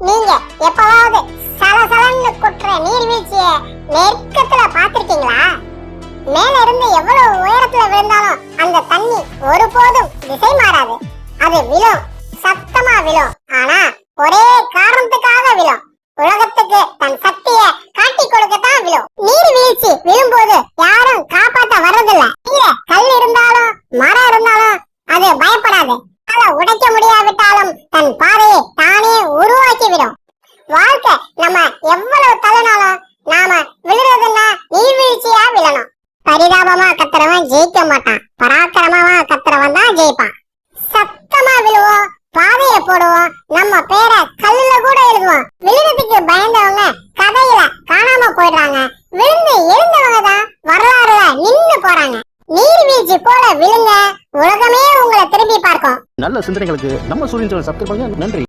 நீங்க எப்பவாவது சலசலன்னு குற்ற நீர்வீழ்ச்சிய நெருக்கத்துல பாத்திருக்கீங்களா மேல இருந்து எவ்வளவு உயரத்துல விழுந்தாலும் அந்த தண்ணி ஒருபோதும் திசை மாறாது. அது விழும் சத்தமா விழும். ஆனா ஒரே காரணத்துக்காக விழும். உலகத்துக்கு தன் சக்திய காட்டி கொடுக்கத்தான் விழும். நீர்வீழ்ச்சி விழும்போது யாரும் காப்ப விடும். வாழ்க்கை நம்ம எவ்வளவு தள்ளினாலும் நாம விழுறதுன்னா நீர்வீழ்ச்சியா விழணும். பரிதாபமா கத்துறவன் ஜெயிக்க மாட்டான். பராக்கிரமமா கத்துறவன் தான் ஜெயிப்பான். சத்தமா விழுவோம் பாதைய போடுவோம் நம்ம பேரை கல்லுல கூட எழுதுவோம். விழுறதுக்கு பயந்தவங்க கதையில காணாம போயிடுறாங்க. விழுந்து எழுந்தவங்க தான் வரலாறுல நின்னு போறாங்க. நீர்வீழ்ச்சி போல விழுங்க உலகமே உங்களை திரும்பி பார்க்கும். நல்ல சிந்தனைகளுக்கு நம்ம சூரியன் சப்ஸ்கிரைப் பண்ணுங்க. நன்றி.